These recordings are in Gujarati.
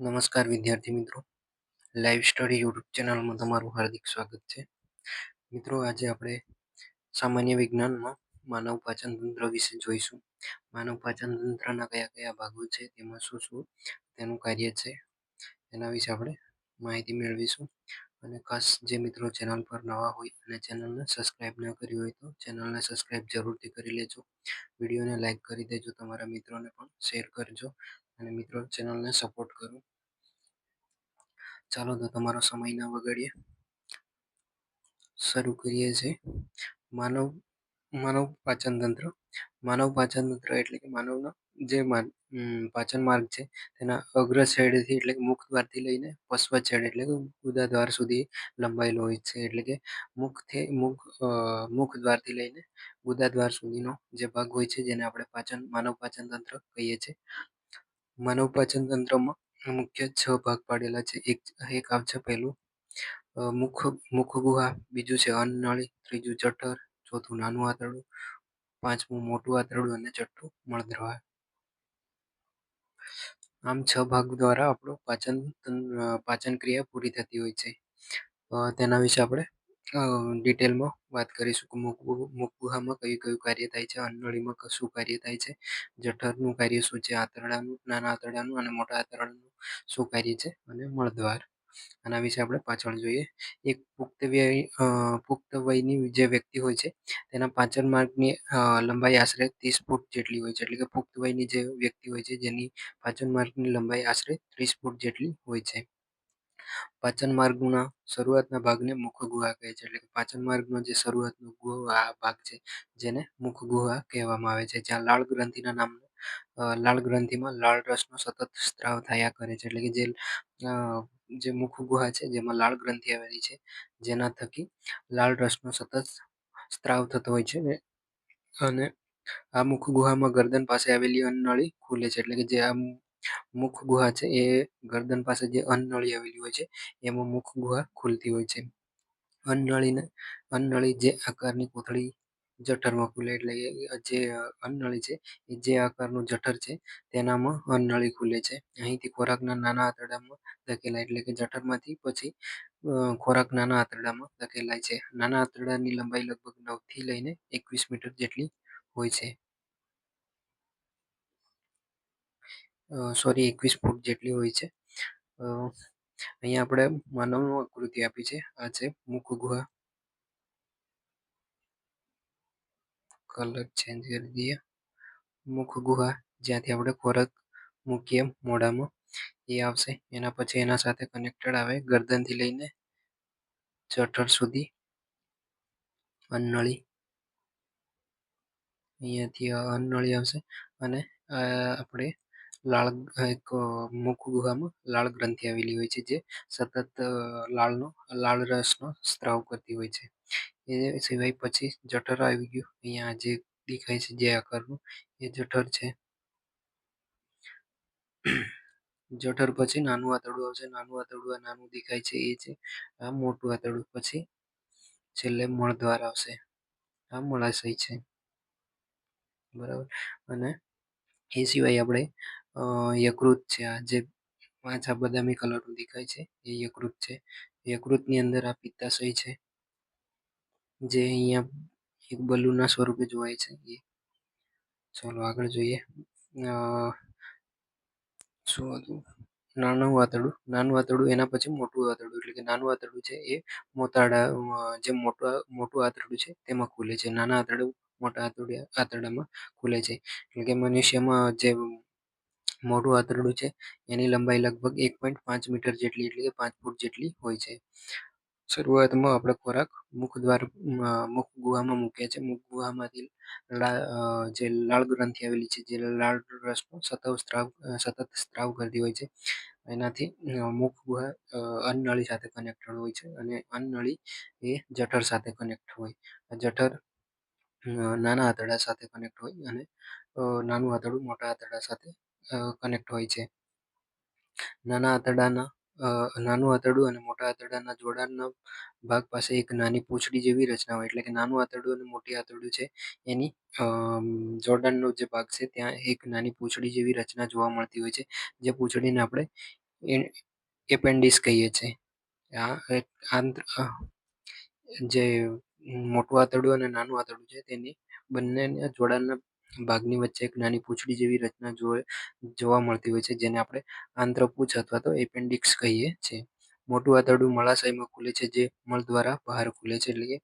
નમસ્કાર વિદ્યાર્થી મિત્રો. લાઈવ સ્ટડી યુટ્યુબ ચેનલમાં તમારું હાર્દિક સ્વાગત છે. મિત્રો, આજે આપણે સામાન્ય વિજ્ઞાનમાં માનવ પાચન તંત્ર વિશે જોઈશું. માનવ પાચન તંત્રના કયા કયા ભાગો છે, તેમાં શું શું તેનું કાર્ય છે, એના વિશે આપણે માહિતી મેળવીશું. અને ખાસ જે મિત્રો ચેનલ પર નવા હોય અને ચેનલને સબસ્ક્રાઇબ ન કરી હોય તો ચેનલને સબસ્ક્રાઇબ જરૂરથી કરી લેજો. વિડીયોને લાઇક કરી દેજો, તમારા મિત્રોને પણ શેર કરજો અને મિત્રો ચેનલને સપોર્ટ કરો. ચાલો તો તમારો સમય ના બગાડીએ. શરૂ કરીએ છીએ. માનવ માનવ પાચન તંત્ર માનવ પાચન તંત્ર એટલે કે માનવનો જે પાચન માર્ગ છે, તેના અગ્ર છેડેથી એટલે કે મુખ દ્વારથી લઈને પશ્વ છેડ એટલે કે ઉદા દ્વાર સુધી લંબાયેલો હોય છે. એટલે કે મુખથી, મુખ મુખ દ્વારથી લઈને ઉદા દ્વાર સુધીનો જે ભાગ હોય છે, જેને આપણે પાચન, માનવ પાચન તંત્ર કહીએ છીએ. માનવ પાચન તંત્રમાં મુખ્ય છ ભાગ પાડેલા છે. એક એક આવશે પહેલું. મુખ મુખ ગુહા બીજું છે અન્નનળી, ત્રીજું જઠર, ચોથું નાનું આંતરડું, પાંચમું મોટું આંતરડું અને છઠ્ઠું મળદ્રવા. આમ છ ભાગ દ્વારા આપણું પાચન પાચન ક્રિયા પૂરી થતી હોય છે. તેના વિશે આપણે ડિટેલમાં વાત કરીશું કે મુખ ગુહામાં કયું કયું કાર્ય થાય છે અન્નળીમાં શું કાર્ય થાય છે, જઠરનું કાર્ય શું છે, આંતરડાનું, નાના આંતરડાનું અને મોટા આંતરડાનું? શું કાર્ય છે? અને મળદ્વાર. આના વિશે આપણે પાછળ જોઈએ. એક પુખ્ત પુખ્ત વયની જે વ્યક્તિ હોય છે, તેના પાચન માર્ગની લંબાઈ આશરે ત્રીસ ફૂટ જેટલી હોય છે. એટલે કે પુખ્ત વયની જે વ્યક્તિ હોય છે, જેની પાચન માર્ગની લંબાઈ આશરે ત્રીસ ફૂટ જેટલી હોય છે. પાચન માર્ગના શરૂઆતના ભાગને મુખ ગુહા કહે છે. એટલે કે પાચન માર્ગનો જે શરૂઆતનો ગુહા ભાગ છે, જેને મુખ ગુહા કહેવામાં આવે છે. જ્યાં લાળ ગ્રંથિના નામ લાળ ગ્રંથિમાં લાળ રસનો સતત સ્ત્રાવ થયા કરે છે. એટલે કે જે જે મુખ ગુહા છે, જેમાં લાળ ગ્રંથિ આવેલી છે, જેના થકી લાળ રસનો સતત સ્ત્રાવ થતો હોય છે અને આ મુખ ગુહામાં ગરદન પાસે આવેલી અન્નળી ખુલે છે. એટલે કે જે આ મુખ ગુહા છે, એ ગરદન પાસે જે અન્નનળી આવેલી હોય છે, એમાં મુખ ગુહા ખુલતી હોય છે. અન્નનળીને અન્નળી જે આકારની કોથળી જઠરમાં ખુલે એટલે જે અન્નનળી છે જે આકારનું જઠર છે, તેનામાં અન્નનળી ખુલે છે. અહીંથી ખોરાકના નાના આંતરડામાં ધકેલાય, એટલે કે જઠરમાંથી પછી ખોરાક નાના આંતરડામાં ધકેલાય છે. નાના આંતરડાની લંબાઈ લગભગ નવથી લઈને એકવીસ મીટર જેટલી હોય છે. સોરી, એકવીસ ફૂટ જેટલી હોય છે. અહીંયા આપણે માનવનું આકૃતિ આપી છે. આ છે મુખ ગુહા કલર ચેન્જ કરી દઈએ. મુખ ગુહા, જ્યાંથી આપણે ખોરાક મૂકીએ મોઢામાં, એ આવશે. એના પછી એના સાથે કનેક્ટેડ આવે ગરદનથી લઈને જઠર સુધી. અન્નળી અહીંયાથી અન્નળી આવશે અને આપણે લાળ, એક, મુખ ગુહામાં લાળ ગ્રંથિ આવેલી હોય છે જે સતત લાળનો, લાળ રસનો સ્ત્રાવ કરતી હોય છે. એ સિવાય પછી જઠર આવી ગયું. અહીંયા જે દેખાય છે, જે આકારનું, એ જઠર છે. જઠર પછી નાનું આંતરડું આવશે. નાનું આંતરડું આ નાનું દેખાય છે, એ છે. આ મોટું આંતરડું પછી છેલ્લે મળદ્વાર આવશે. આ મળાશય છે. બરાબર? અને એ સિવાય આપણે યકૃત છે. આ જે પાછા બદામી કલરનું દેખાય છે, એ યકૃત છે. યકૃતની અંદર આ પિત્તાશય છે. જે અહીંયા એક બલૂન ના સ્વરૂપે જોવાય છે. એ ચાલો આગળ જોઈએ. શું હતું? નાનું આંતરડું નાનું વાતરડું એના પછી મોટું વાતરડું. એટલે કે નાનું આંતરડું છે એ મોતાડા જે મોટા, મોટું આંતરડું છે તેમાં ખુલે છે. નાના આંતરડું મોટા આંતરડા આંતરડામાં ખુલે છે. એટલે કે મનુષ્યમાં જે મોટું આંતરડું છે એની લંબાઈ લગભગ એક પોઈન્ટ પાંચ મીટર જેટલી એટલે કે પાંચ ફૂટ જેટલી હોય છે. શરૂઆતમાં આપણે ખોરાક મુખ દ્વાર મુખ ગુહામાં મૂકીએ છીએ. મુખ ગુહામાંથી જે લાળ ગ્રંથિ આવેલી છે, જે લાળ રસનો સતત સ્ત્રાવ સતત સ્ત્રાવ કરતી હોય છે. એનાથી મુખ ગુહા અન્નળી સાથે કનેક્ટેડ હોય છે અને અન્નનળી એ જઠર સાથે કનેક્ટ હોય. જઠર નાના આંતરડા સાથે કનેક્ટ હોય અને નાનું આંતરડું મોટા આંતરડા સાથે કનેક્ટ હોય છે. નાના આંતરડાના નાનું આંતરડું અને મોટા આંતરડાના જોડાણના ભાગ પાસે એક નાની પૂંછડી જેવી રચના હોય. એટલે કે નાનું આંતરડું અને મોટી આંતરડું છે. એની જોડાણનો જે ભાગ છે, ત્યાં એક નાની પૂંછડી જેવી રચના જોવા મળતી હોય છે. જે પૂંછડીને આપણે એપેન્ડિસ કહીએ છીએ. આ એક આંત્ર જે મોટું આંતરડું અને નાનું આંતરડું છે, તેની બંનેના જોડાણના ભાગની વચ્ચે એક નાની પૂંછડી જેવી રચના જોવા મળતી હોય છે, જેને આપણે આંત્રપૂછ અથવા તો એપેન્ડિક્સ કહીએ છીએ. મોટું આંતરડું મળાશયમાં ખુલે છે, જે મળ દ્વારા બહાર ખુલે છે, એટલે કે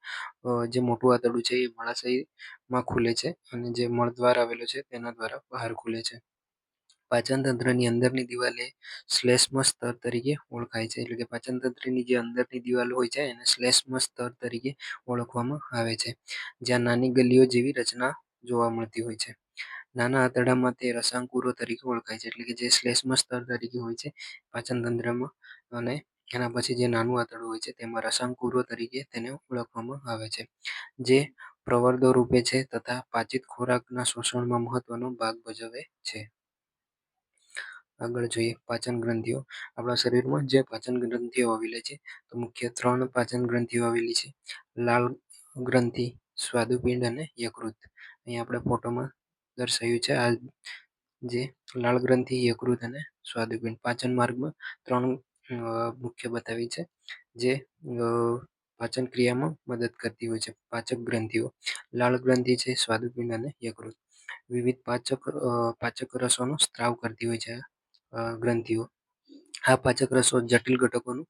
જે મોટું આંતરડું છે એ મળાશયમાં ખુલે છે, અને જે મળ દ્વાર આવેલો છે તેના દ્વારા બહાર ખુલે છે. પાચન તંત્રની અંદરની દિવાલ શ્લેષ્મ સ્તર તરીકે ઓળખાય છે, એટલે કે પાચન તંત્રની જે અંદરની દિવાલ હોય છે એને શ્લેષ્મ સ્તર તરીકે ઓળખવામાં આવે છે. જ્યાં નાની ગલીઓ જેવી રચના જોવા મળતી હોય છે. નાના આંતરડામાં તે રસાંકુરો તરીકે ઓળખાય છે, એટલે કે જે શ્લેષ્મ સ્તર તરીકે હોય છે પાચન તંત્રમાં અને એના પછી જે નાનું આંતરડું હોય છે તેમાં રસાંકુરો તરીકે તેને ઓળખવામાં આવે છે. જે પ્રવર્ધો રૂપે છે તથા પાચિત ખોરાકના શોષણમાં મહત્વનો ભાગ ભજવે છે. આગળ જોઈએ પાચન ગ્રંથિઓ. આપણા શરીરમાં જે પાચન ગ્રંથિઓ આવેલી છે, તો મુખ્ય ત્રણ પાચન ગ્રંથિઓ આવેલી છે. લાલ ગ્રંથિ, સ્વાદુપિંડ અને યકૃત. અહીં આપણે ફોટોમાં દર્શાવ્યું છે. આ જે લાળ ગ્રંથિ, યકૃત અને સ્વાદુપિંડ પાચન માર્ગમાં ત્રણ મુખ્ય બતાવી છે, જે પાચન ક્રિયામાં મદદ કરતી હોય છે. પાચક ગ્રંથિઓ. લાળ ગ્રંથિ છે, સ્વાદુપિંડ અને યકૃત. વિવિધ પાચક પાચક રસોનો સ્ત્રાવ કરતી હોય છે ગ્રંથિઓ. આ પાચક રસો જટિલ ઘટકોનું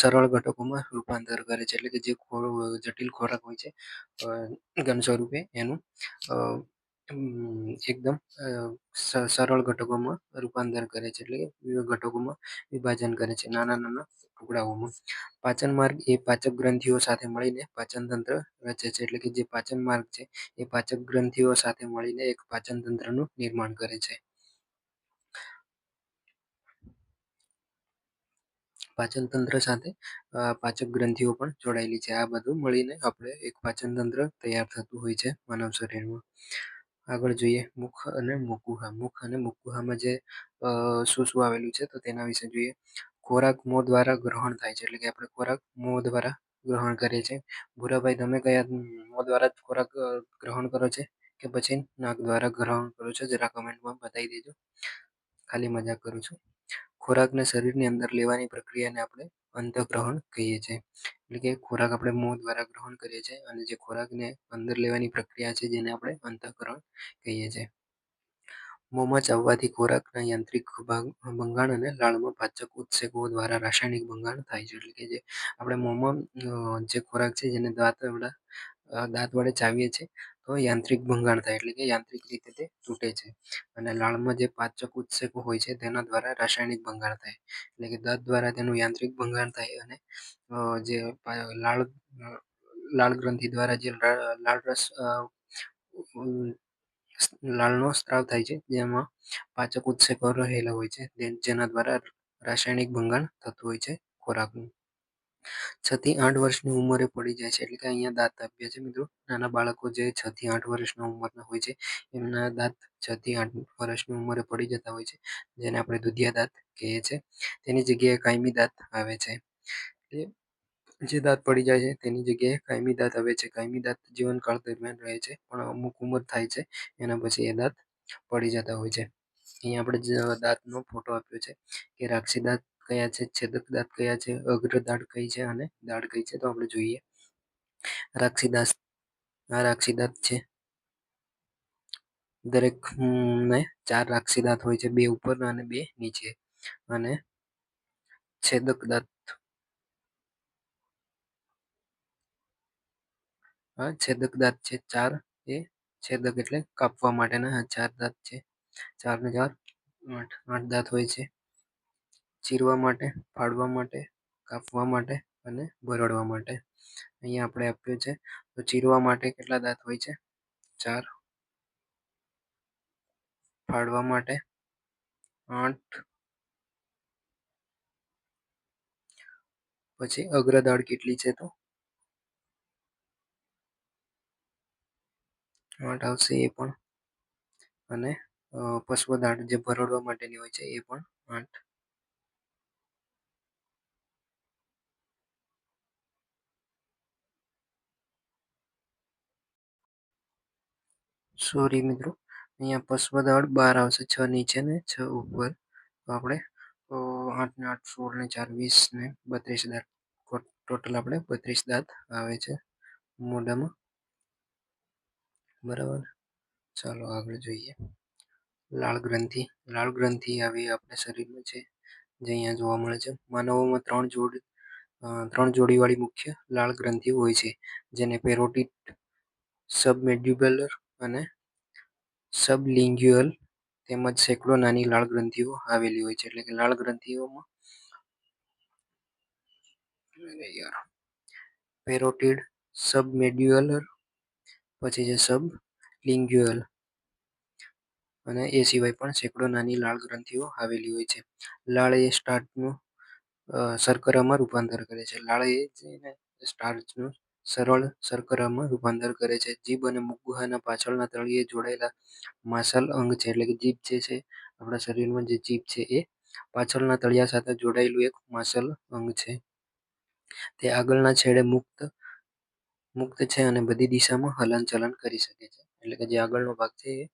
સરળ ઘટકોમાં રૂપાંતર કરે છે. એટલે કે જે જટિલ ખોરાક હોય છે ઘન સ્વરૂપે એનું એકદમ સરળ ઘટકોમાં રૂપાંતર કરે છે. એટલે કે ઘટકોમાં વિભાજન કરે છે નાના નાના ટુકડાઓમાં. પાચન માર્ગ એ પાચક ગ્રંથિઓ સાથે મળીને પાચન તંત્ર રચે છે. એટલે કે જે પાચન માર્ગ છે એ પાચક ગ્રંથિઓ સાથે મળીને એક પાચન તંત્રનું નિર્માણ કરે છે. પાચન તંત્ર સાથે પાચક ગ્રંથિઓ પણ જોડાયેલી છે. આ બધું મળીને આપણે એક પાચન તંત્ર તૈયાર થતું હોય છે માનવ શરીરમાં. આગળ જોઈએ મુખ અને મુકુહા. મુખ અને મુકુહામાં જે શું શું આવેલું છે તો તેના વિશે જોઈએ. ખોરાક મોં દ્વારા ગ્રહણ થાય છે. એટલે કે આપણે ખોરાક મોં દ્વારા ગ્રહણ કરીએ છીએ. ભૂરાભાઈ, તમે કયા મોં દ્વારા જ ખોરાક ગ્રહણ કરો છો કે પછી નાક દ્વારા ગ્રહણ કરો છો? જરા કમેન્ટમાં બતાવી દેજો. ખાલી મજાક કરું છું. ખોરાકને શરીરની અંદર લેવાની પ્રક્રિયાને આપણે અંતઃગ્રહણ કહીએ છીએ. એટલે કે ખોરાક આપણે મોં દ્વારા ગ્રહણ કરીએ છીએ અને જે ખોરાકને અંદર લેવાની પ્રક્રિયા છે જેને આપણે અંતઃગ્રહણ કહીએ છીએ. મોંમાં ચાવવાથી ખોરાકના યાંત્રિક ભંગાણ અને લાળમાં પાચક ઉત્સેકો દ્વારા રાસાયણિક ભંગાણ થાય છે. એટલે કે જે આપણે મોંમાં જે ખોરાક છે જેને દાંત દાંત વડે ચાવીએ છીએ તો યાંત્રિક ભંગાણ થાય એટલે કે યાંત્રિક રીતે તે તૂટે છે. અને લાળમાં જે પાચક ઉત્સેકો હોય છે તેના દ્વારા રાસાયણિક ભંગાણ થાય. એટલે કે દાંત દ્વારા તેનું યાંત્રિક ભંગાણ થાય અને જે લાળ લાળ ગ્રંથિ દ્વારા જે લાળ રસ લાળનો સ્ત્રાવ થાય છે જેમાં પાચક ઉત્સેકો રહેલા હોય છે. જેના દ્વારા રાસાયણિક ભંગાણ થતું હોય છે ખોરાકનું. છ થી આઠ વર્ષની ઉંમરે પડી જાય છે. એટલે કે અહીંયા દાંત આપ્યા છે મિત્રો. નાના બાળકો જે છ થી આઠ વર્ષના ઉંમરના હોય છે, એમના દાંત છ થી આઠ વર્ષની ઉંમરે પડી જતા હોય છે. જેને આપણે દુધિયા દાંત કહીએ છીએ. તેની જગ્યાએ કાયમી દાંત આવે છે. જે દાંત પડી જાય છે, તેની જગ્યાએ કાયમી દાંત આવે છે. કાયમી દાંત જીવનકાળ દરમિયાન રહે છે, પણ અમુક ઉંમર થાય છે, એના પછી એ દાંત પડી જતા હોય છે. અહીંયા આપણે દાંતનો ફોટો આપ્યો છે કે રાક્ષી દાંત કયા છે? છેદક દાંત કયા છે? અગ્ર દાઢ કઈ છે? અને દાઢ કઈ છે? તો આપણે જોઈએ. રાક્ષી દાંત. આ રાક્ષી દાંત છે. દરેક ને ચાર રાક્ષી દાંત હોય છે. બે ઉપર અને બે નીચે. અને છેદક દાંત. આ છેદક દાંત છે. ચાર એ છેદક એટલે કાપવા માટેના. ચાર દાંત છે. ચાર ને ચાર, આઠ. આઠ દાંત હોય છે. ચીરવા માટે, ફાડવા માટે, કાપવા માટે અને ભરડવા માટે. અહીંયા આપણે આપ્યું છે. તો ચીરવા માટે કેટલા દાંત હોય છે? ચાર. ફાડવા માટે આઠ. પછી અગ્રદાળ કેટલી છે તો? આઠ આવશે એ પણ. અને પશ્વદાળ જે ભરડવા માટેની હોય છે એ પણ આઠ. સોરી મિત્રો. અહીંયા પશ્વદાળ બાર આવશે, છ નીચે ને છ ઉપર. તો આપણે તો આઠ ને આઠ, સોળ ને ચાર, વીસ ને બત્રીસ દાંત. ટોટલ આપણે બત્રીસ દાંત આવે છે મોઢામાં. બરાબર? ચાલો આગળ જોઈએ. લાળ ગ્રંથિ. લાળ ગ્રંથિ આવી આપણા શરીરમાં છે, જે અહીંયા જોવા મળે છે. માનવોમાં ત્રણ જોડ ત્રણ જોડીવાળી મુખ્ય લાળ ગ્રંથિ હોય છે, જેને પેરોટિટ સબમેડ્યુબલર અને સબલિંગ્યુઅલ તેમજ સેંકડો નાની લાળ ગ્રંથિઓ આવેલી હોય છે. એટલે કે લાળ ગ્રંથિઓમાં પેરોટિડ સબમેડ્યુઅલર પછી છે સબ લિંગ્યુઅલ અને એ સિવાય પણ સેંકડો નાની લાળ ગ્રંથિઓ આવેલી હોય છે. લાળ એ સ્ટાર્ચનું શર્કરામાં રૂપાંતર કરે છે. લાળ એ સ્ટાર્ચનું સરળ શર્કરામાં રૂપાંતર કરે છે. જીભ અને મુખ પાછળના તળિયે જોડાયેલા માસલ અંગ છે, એટલે કે જીભ જે છે, આપણા શરીરમાં જે જીભ છે એ પાછળના તળિયા સાથે જોડાયેલું એક માસલ અંગ છે. તે આગળના છેડે મુક્ત મુક્ત છે અને બધી દિશામાં હલનચલન કરી શકે છે. એટલે કે જે આગળનો ભાગ છે એ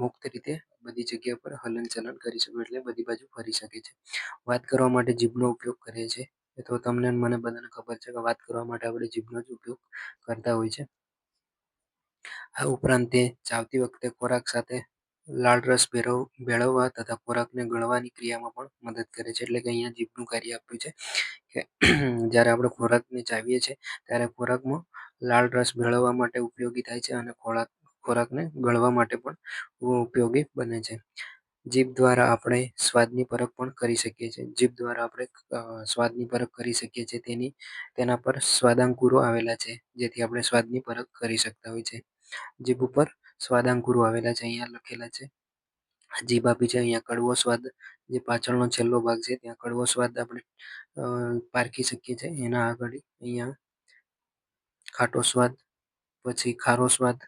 મુક્ત રીતે બધી જગ્યા પર હલનચલન કરી શકે, એટલે બધી બાજુ ફરી શકે છે. વાત કરવા માટે જીભનો ઉપયોગ કરે છે. એ તો તમને મને બધાને ખબર છે કે વાત કરવા માટે આપણે જીભનો જ ઉપયોગ કરતા હોય છે. આ ઉપરાંત તે ચાવતી વખતે ખોરાક સાથે લાળ રસ ભેળવ ભેળવવા તથા ખોરાકને ગળવાની ક્રિયામાં પણ મદદ કરે છે. એટલે કે અહીંયા જીભનું કાર્ય આપ્યું છે કે જ્યારે આપણે ખોરાકને ચાવીએ છીએ ત્યારે ખોરાકમાં લાળ રસ ભેળવવા માટે ઉપયોગી થાય છે અને ખોરાક, ખોરાકને ગળવા માટે પણ ઉપયોગી બને છે. જીભ દ્વારા આપણે સ્વાદની પરખ પણ કરી શકીએ છીએ. જીભ દ્વારા આપણે સ્વાદની પરખ કરી શકીએ છીએ. તેની, તેના પર સ્વાદાંકુરો આવેલા છે, જેથી આપણે સ્વાદની પરખ કરી શકતા હોય છે. જીભ ઉપર સ્વાદાંકુરો આવેલા છે, અહીંયા લખેલા છે. જીભ આપી છે, અહીંયા કડવો સ્વાદ, જે પાછળનો છેલ્લો ભાગ છે, ત્યાં કડવો સ્વાદ આપણે પારખી શકીએ છીએ. એના આગળ અહીંયા ખાટો સ્વાદ, પછી ખારો સ્વાદ.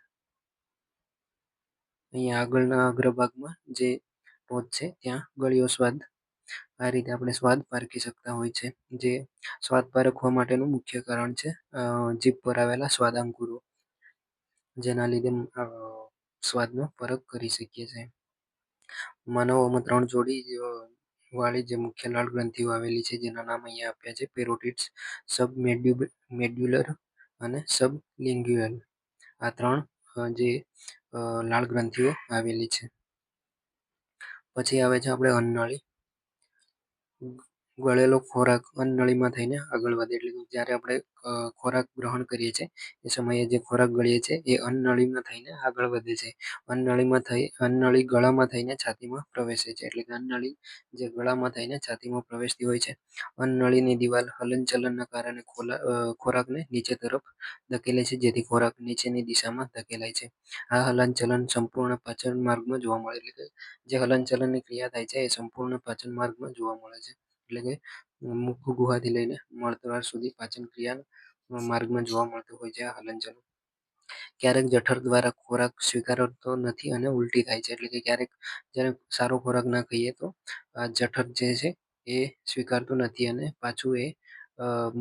અહીંયા આગળના અગ્રભાગમાં જે ટોચ છે, ત્યાં ગળ્યો સ્વાદ. આ રીતે આપણે સ્વાદ પારખી શકતા હોય છે, જે સ્વાદ પારખવા માટેનું મુખ્ય કારણ છે જીભ પર આવેલા સ્વાદાંકુરો જેના લીધે સ્વાદનો પરખ કરી શકીએ છીએ. માનવોમાં ત્રણ જોડી વાળી જે મુખ્ય લાળ ગ્રંથિઓ આવેલી છે, જેના નામ અહીંયા આપ્યા છે પેરોટિડ્સ સબ મેડ્યુલર અને સબ લિંગ્યુઅલ આ ત્રણ જે લાળ ગ્રંથિઓ આવેલી છે. પછી આવે છે આપણે અન્નનળી ગળેલો ખોરાક અન્નનળીમાં થઈને આગળ વધે. એટલે જ્યારે આપણે ખોરાક ગ્રહણ કરીએ છીએ, એ સમયે જે ખોરાક ગળીએ છીએ, એ અન્નનળીમાં થઈને આગળ વધે છે. અન્નનળીમાં થઈ અન્નનળી ગળામાં થઈને છાતીમાં પ્રવેશે છે. એટલે કે અન્નનળી જે ગળામાં થઈને છાતીમાં પ્રવેશતી હોય છે અન્નનળીની દિવાલ હલનચલનના કારણે ખોરાકને નીચે તરફ ધકેલે છે, જેથી ખોરાક નીચેની દિશામાં ધકેલાય છે. આ હલનચલન સંપૂર્ણ પાચન માર્ગમાં જોવા મળે. એટલે કે જે હલનચલનની ક્રિયા થાય છે, એ સંપૂર્ણ પાચન માર્ગમાં જોવા મળે છે. એટલે કે મુખ ગુહાથી લઈને મળદ્વાર સુધી પાચન ક્રિયા માર્ગમાં જોવા મળતું હોય છે આ હલનચલન. ક્યારેક જઠર દ્વારા ખોરાક સ્વીકારતો નથી અને ઉલટી થાય છે. એટલે કે ક્યારેક જ્યારે સારો ખોરાક ના ખાઈએ તો આ જઠર જે છે એ સ્વીકારતું નથી અને પાછું એ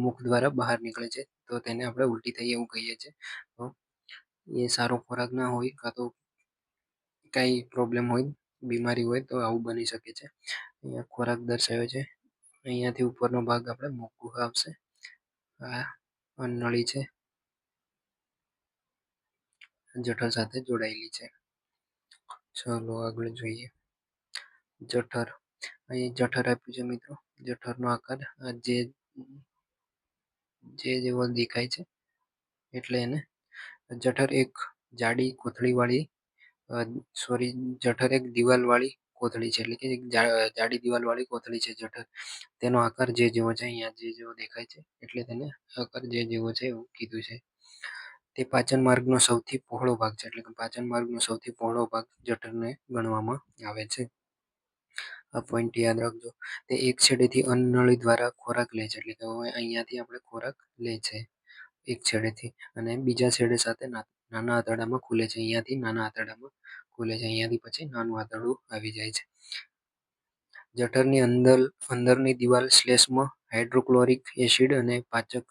મુખ દ્વારા બહાર નીકળે છે. તો તેને આપણે ઉલટી થઈ એવું કહીએ છીએ. તો એ સારો ખોરાક ના હોય કાં તો કાંઈ પ્રોબ્લેમ હોય, બીમારી હોય તો આવું બની શકે છે. અહીંયા ખોરાક દર્શાવ્યો છે અહીંયાથી ઉપરનો ભાગ આપણે મૂકવું આવશે. આ નળી છે. જઠર સાથે જોડાયેલી છે. ચાલો આગળ જોઈએ. જઠર. અહીં જઠર આપ્યું છે મિત્રો. જઠરનો આકાર જે જે જેવો દેખાય છે, એટલે એને જઠર એક જાડી કોથળીવાળી સોરી જઠર એક દિવાલવાળી કોથળી છે, એટલે કે એક દિવાલ વાળી કોથળી છે, જઠર. તેનો આકાર જે જેવો છે, અહીંયા જે જેવો દેખાય છે, એટલે તેને આકાર જે જેવો છે એવું કીધું છે. તે પાચન માર્ગનો સૌથી પહોળો ભાગ છે, એટલે કે પાચન માર્ગનો સૌથી પહોળો ભાગ જઠરને ગણવામાં આવે છે. આ પોઈન્ટ યાદ રાખજો. તે એક છેડેથી અન્નનળી દ્વારા ખોરાક લે છે, એટલે કે અહીંયાથી આપણે ખોરાક લે છે, એક છેડેથી. અને બીજા છેડે સાથે નાના આંતરડામાં ખુલે છે, અહીંયાથી નાના આંતરડામાં ખુલે છે અહીંયાથી પછી નાનું આંતરડું આવી જાય છે. જઠરની અંદર, અંદરની દિવાલ શ્લેષમાં હાઇડ્રોક્લોરિક એસિડ અને પાચક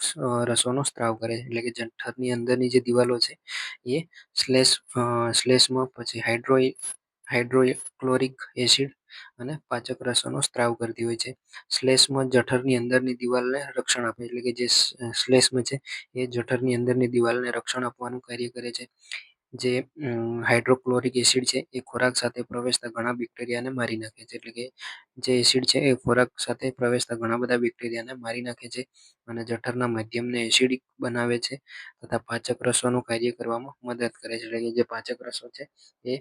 રસોનો સ્ત્રાવ કરે છે. એટલે કે જઠરની અંદરની જે દિવાલો છે એ શ્લેષ શ્લેષમાં પછી હાઇડ્રો હાઇડ્રોક્લોરિક એસિડ અને પાચક રસોનો સ્ત્રાવ કરતી હોય છે. શ્લેષ્મ જઠરની અંદરની દિવાલને રક્ષણ આપે એટલે કે જે શ્લેષ્મ છે એ જઠરની અંદરની દિવાલને રક્ષણ આપવાનું કાર્ય કરે છે. જે હાઇડ્રોક્લોરિક એસિડ છે, એ ખોરાક સાથે પ્રવેશતા ઘણા બેક્ટેરિયાને મારી નાખે છે. એટલે કે જે એસિડ છે, એ ખોરાક સાથે પ્રવેશતા ઘણા બધા બેક્ટેરિયાને મારી નાખે છે અને જઠરના માધ્યમને એસિડિક બનાવે છે તથા પાચક રસોનું કાર્ય કરવામાં મદદ કરે છે. એટલે કે જે પાચક રસો છે, એ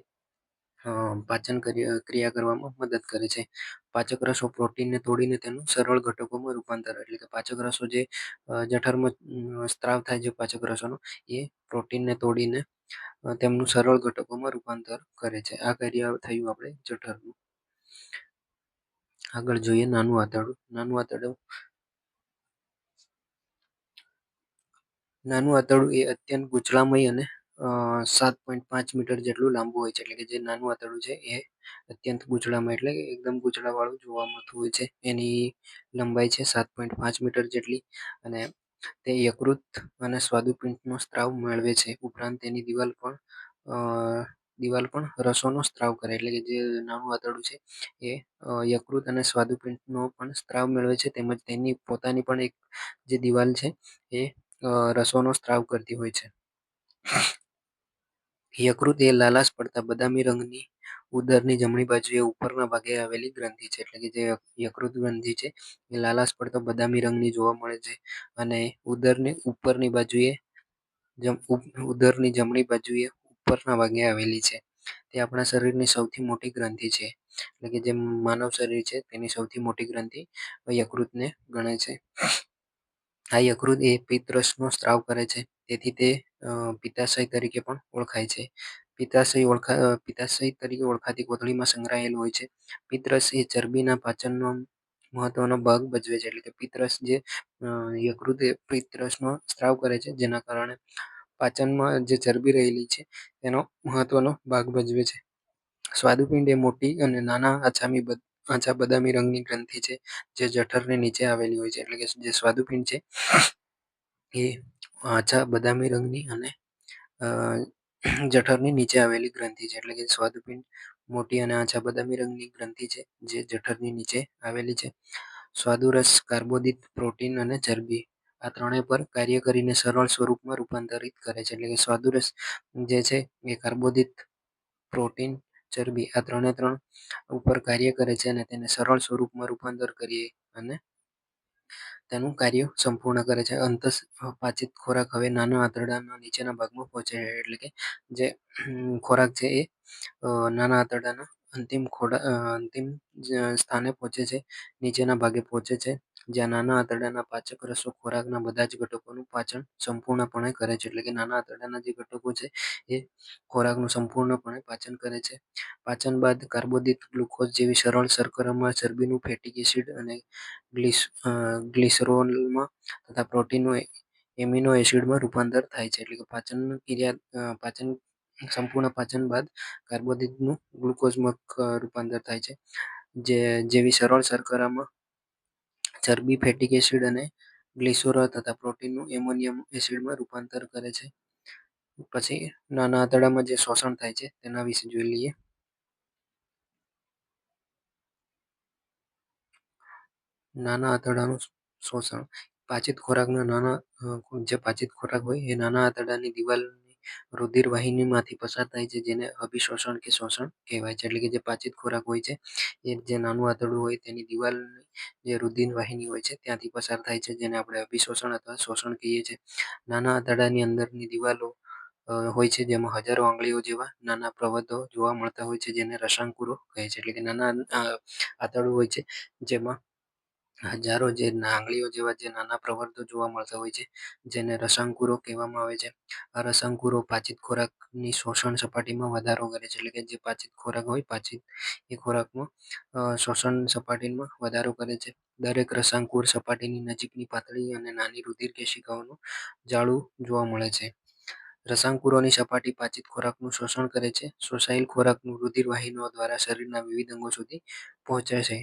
પાચન ક્રિયા કરવામાં મદદ કરે છે. પાચક રસો પ્રોટીનને તોડીને તેનું સરળ ઘટકોમાં રૂપાંતર, એટલે કે પાચક રસો જે જઠરમાં સ્ત્રાવ થાય છે, પાચક રસોનો, એ પ્રોટીનને તોડીને તેમનું સરળ ઘટકોમાં રૂપાંતર કરે છે. આ કાર્ય થયું આપણે જઠરનું. આગળ જોઈએ નાનું આંતરડું. નાનું આંતરડું નાનું આંતરડું એ અત્યંત ગૂંચળામય અને સાત પોઈન્ટ પાંચ મીટર જેટલું લાંબુ હોય છે. એટલે કે જે નાનું આંતરડું છે એ અત્યંત ગૂંચળામય એટલે એકદમ ગુચળાવાળું જોવા મળતું હોય છે. એની લંબાઈ છે સાત પોઈન્ટ પાંચ મીટર જેટલી અને તે યકૃત અને સ્વાદુપિંડનો સ્ત્રાવ મેળવે છે. ઉપરાંત તેની દિવાલ પણ દિવાલ પણ રસોનો સ્ત્રાવ કરે, એટલે કે જે નાનું આંતરડું છે, એ યકૃત અને સ્વાદુપિંડનો પણ સ્ત્રાવ મેળવે છે. તેમજ તેની પોતાની પણ એક જે દિવાલ છે, એ રસોનો સ્ત્રાવ કરતી હોય છે. યકૃત એ લાલાશ પડતા બદામી રંગની ઉદરની જમણી બાજુએ ઉપરના ભાગે આવેલી ગ્રંથિ છે. એટલે કે જે યકૃત ગ્રંથિ છે, એ લાલાશ પડતો બદામી રંગની જોવા મળે છે અને ઉદરની ઉપરની બાજુએ ઉદરની જમણી બાજુએ ઉપરના ભાગે આવેલી છે. તે આપણા શરીરની સૌથી મોટી ગ્રંથિ છે. એટલે કે જે માનવ શરીર છે, તેની સૌથી મોટી ગ્રંથિ યકૃતને ગણે છે. આ યકૃત એ પિત્તરસનો સ્ત્રાવ કરે છે. તેથી તે પિત્તાશય તરીકે પણ ઓળખાય છે. પિત્તાશય ઓળખા પિત્તાશય તરીકે ઓળખાતી કોથળીમાં સંગ્રહાયેલું હોય છે. પિત્તરસ એ ચરબીના પાચનનો મહત્વનો ભાગ ભજવે છે. એટલે કે પિત્તરસ જે યકૃત એ પિત્તરસનો સ્ત્રાવ કરે છે, જેના કારણે પાચનમાં જે ચરબી રહેલી છે, તેનો મહત્વનો ભાગ ભજવે છે. સ્વાદુપિંડ એ મોટી અને નાના આછામી આછા બદામી રંગની ગ્રંથિ છે, જે જઠરની નીચે આવેલી હોય છે, એટલે કે જે સ્વાદુપિંડ છે, એ આછા બદામી રંગની અને જઠરની નીચે આવેલી ગ્રંથિ છે, એટલે કે સ્વાદુપિંડ મોટી અને આછા બદામી રંગની ગ્રંથિ છે, જે જઠરની નીચે આવેલી છે. સ્વાદુરસ, કાર્બોદિત પ્રોટીન અને ચરબી આ ત્રણેય પર કાર્ય કરીને સરળ સ્વરૂપમાં રૂપાંતરિત કરે છે, એટલે કે સ્વાદુરસ જે છે એ કાર્બોદિત પ્રોટીન ચરબી આ ત્રણે ત્રણ ઉપર કાર્ય કરે છે અને તેને સરળ સ્વરૂપમાં રૂપાંતર કરીએ અને તેનું કાર્ય સંપૂર્ણ કરે છે. અંત પાચિત ખોરાક હવે નાના આંતરડાના નીચેના ભાગમાં પહોંચે છે, એટલે કે જે ખોરાક છે એ નાના આંતરડાના અંતિમ ખોરાક અંતિમ સ્થાને પહોંચે છે, નીચેના ભાગે પહોંચે છે. જ્યાં નાના આંતરડાના પાચક રસો ખોરાકના બધા જ ઘટકોનું પાચન સંપૂર્ણપણે કરે છે. એટલે કે નાના આંતરડાના જે ઘટકો છે, એ ખોરાકનું સંપૂર્ણપણે પાચન કરે છે. પાચન બાદ કાર્બોદિત ગ્લુકોઝ જેવી સરળ શર્કરામાં ચરબીનું ફેટિક એસિડ અને ગ્લિસરોલમાં તથા પ્રોટીનનું એમિનો એસિડમાં રૂપાંતર થાય છે. એટલે કે પાચન ક્રિયા પાચન, સંપૂર્ણ પાચન બાદ કાર્બોદિતનું ગ્લુકોઝમાં રૂપાંતર થાય છે. જે, જેવી સરળ શર્કરામાં ચરબી ફેટિક એસિડ અને ગ્લિસરોલ તથા પ્રોટીનનું એમોનિયમ એસિડમાં રૂપાંતર કરે છે. પછી નાના આંતરડામાં જે શોષણ થાય છે તેના વિશે જોઈ લઈએ. નાના આંતરડાનું શોષણ, પાચિત ખોરાકના નાના જે પાચિત ખોરાક હોય એ નાના આંતરડાની દિવાલની રુધિર વાહિનીમાંથી પસાર થાય છે, જેને અભિશોષણ કે શોષણ કહેવાય છે, એટલે કે જે પાચિત ખોરાક હોય છે, એ જે નાનું આંતરડું હોય તેની દિવાલ જે રુધિર વાહિની હોય છે, ત્યાંથી પસાર થાય છે, જેને આપણે અભિશોષણ અથવા શોષણ કહીએ છીએ. નાના આંતરડાની અંદરની દિવાલો હોય છે, જેમાં હજારો આંગળીઓ જેવા નાના પ્રવતો જોવા મળતા હોય છે, જેને રસાંકુરો કહે છે, એટલે કે નાના આંતરડું હોય છે, જેમાં હજારો જે આંગળીઓ જેવા જે નાના પ્રવર્તો જોવા મળતા હોય છે, જેને રસાંકુરો કહેવામાં આવે છે. આ રસાંકુરો પાચિત ખોરાકની શોષણ સપાટીમાં વધારો કરે છે, એટલે કે જે પાચિત ખોરાક હોય, પાચિત એ ખોરાકમાં શોષણ સપાટીમાં વધારો કરે છે. દરેક રસાંકુર સપાટીની નજીકની પાતળી અને નાની રુધિર કેશિકાઓનું જાળું જોવા મળે છે. રસાંકુરોની સપાટી પાચિત ખોરાકનું શોષણ કરે છે. શોષાયેલ ખોરાકનું રુધિર વાહિનીઓ દ્વારા શરીરના વિવિધ અંગો સુધી પહોંચે છે.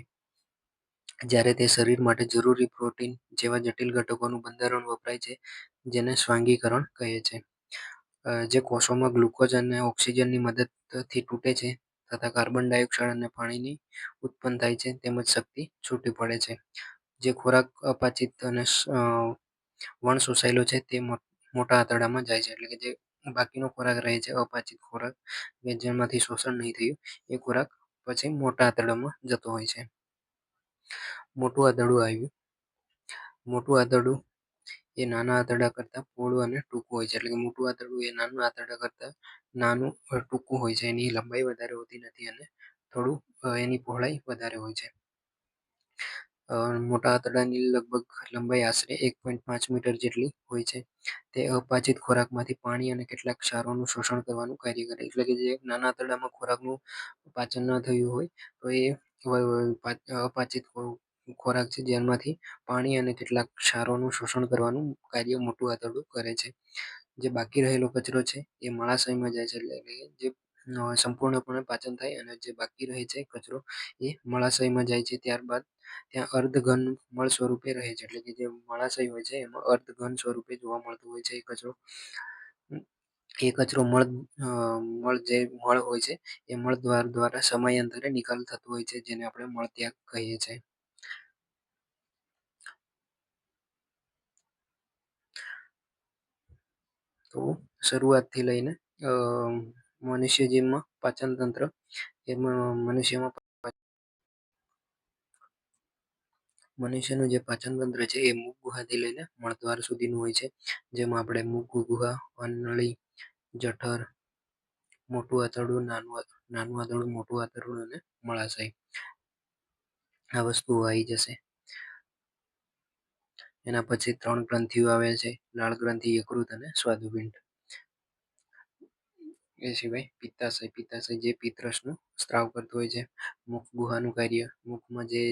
જ્યારે તે શરીર માટે જરૂરી પ્રોટીન જેવા જટિલ ઘટકોનું બંધારણ વપરાય છે, જેને સ્વાંગીકરણ કહે છે. જે કોષોમાં ગ્લુકોઝ અને ઓક્સિજનની મદદથી તૂટે છે તથા કાર્બન ડાયોક્સાઇડ અને પાણીની ઉત્પન્ન થાય છે, તેમજ શક્તિ છૂટી પડે છે. જે ખોરાક અપાચિત અને વણ શોષાયેલો છે તે મોટા આંતરડામાં જાય છે, એટલે કે જે બાકીનો ખોરાક રહે છે, અપાચિત ખોરાક કે જેમાંથી શોષણ નહીં થયું, એ ખોરાક પછી મોટા આંતરડામાં જતો હોય છે. મોટું આંતરડું આવ્યું. મોટું આંતરડું એ નાના આંતરડા કરતાં પહોળું અને ટૂંકું હોય છે. એટલે કે મોટું આંતરડું એ નાનું આંતરડા કરતાં નાનું ટૂંકું હોય છે. એની લંબાઈ વધારે હોતી નથી અને થોડું એની પહોળાઈ વધારે હોય છે. મોટા આંતરડાની લગભગ લંબાઈ આશરે એક પોઈન્ટ પાંચ મીટર જેટલી હોય છે. તે અપાચિત ખોરાકમાંથી પાણી અને કેટલાક ક્ષારોનું શોષણ કરવાનું કાર્ય કરે. એટલે કે જે નાના આંતરડામાં ખોરાકનું પાચન ન થયું હોય તો એ અપાચિત ખોરાક છે જેમાંથી પાણી અને કેટલાક ક્ષારોનું શોષણ કરવાનું કાર્ય મોટું આંતરડું કરે છે. જે બાકી રહેલો કચરો છે એ મળાશયમાં જાય છે એટલે જે સંપૂર્ણપણે પાચન થાય અને જે બાકી રહે છે કચરો એ મળાશયમાં જાય છે. ત્યારબાદ ત્યાં અર્ધઘન મળ સ્વરૂપે રહે છે એટલે કે જે મળાશય હોય છે એમાં અર્ધઘન સ્વરૂપે જોવા મળતું હોય છે એ કચરો. એ કચરો મળ મળ જે મળ હોય છે એ મળ દ્વાર દ્વારા સમયાંતરે નિકાલ થતો હોય છે જેને આપણે મળત્યાગ કહીએ છીએ. તો શરૂઆતથી લઈને મનુષ્ય જીવમાં પાચન તંત્ર એમાં મનુષ્યમાં મનુષ્યનું જે પાચન તંત્ર છે, એ મુખ ગુહાથી લઈને મળદ્વાર સુધીનું હોય છે. જેમાં આપણે મુખ ગુહા અન્નળી જઠર, મોટું આંતરડું, નાનું નાનું આંતરડું, મોટું આંતરડું અને મળાશય આ વસ્તુઓ આવી જશે. એના પછી ત્રણ ગ્રંથિઓ આવે છે. લાળ ગ્રંથિ, યકૃત અને સ્વાદુપિંડ. એ સિવાય પિત્તાશય. પિત્તાશય જે પિત્તરસનું સ્ત્રાવ કરતું હોય છે. મુખ ગુહાનું કાર્ય. મુખમાં જે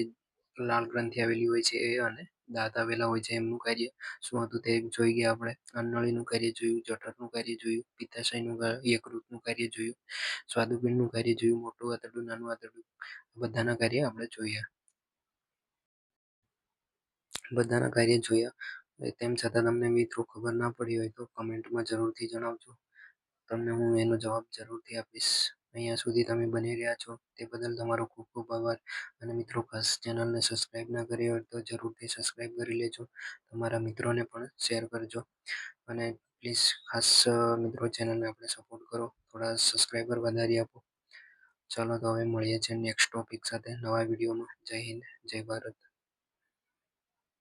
લાળ ગ્રંથિ આવેલી હોય છે એ અને દાંત આવેલા હોય છે એમનું કાર્ય. શું હતું તે જોઈ ગયા આપણે. અન્નળીનું કાર્ય જોયું, જઠરનું કાર્ય જોયું, પિત્તાશયનું યકૃતનું કાર્ય જોયું, સ્વાદુપિંડનું કાર્ય જોયું, મોટું આંતરડું, નાનું આંતરડું. બધાના કાર્ય આપણે જોયા. બધાના કાર્ય જોયા તેમ છતાં તમને મિત્રો ખબર ના પડી હોય તો કમેન્ટમાં જરૂરથી જણાવજો. તમને હું એનો જવાબ જરૂરથી આપીશ. અહીંયા સુધી તમે બની રહ્યા છો. તે બદલ તમારો ખૂબ ખૂબ આભાર. અને મિત્રો, ખાસ ચેનલને સબસ્ક્રાઈબ ના કરી હોય તો જરૂરથી સબસ્ક્રાઈબ કરી લેજો. તમારા મિત્રોને પણ શેર કરજો. અને પ્લીઝ ખાસ મિત્રો, ચેનલને આપણે સપોર્ટ કરો. થોડા સબસ્ક્રાઈબર વધારી આપો. ચાલો તો હવે મળીએ છીએ નેક્સ્ટ ટોપિક સાથે નવા વિડીયોમાં જય હિન્દ, જય ભારત.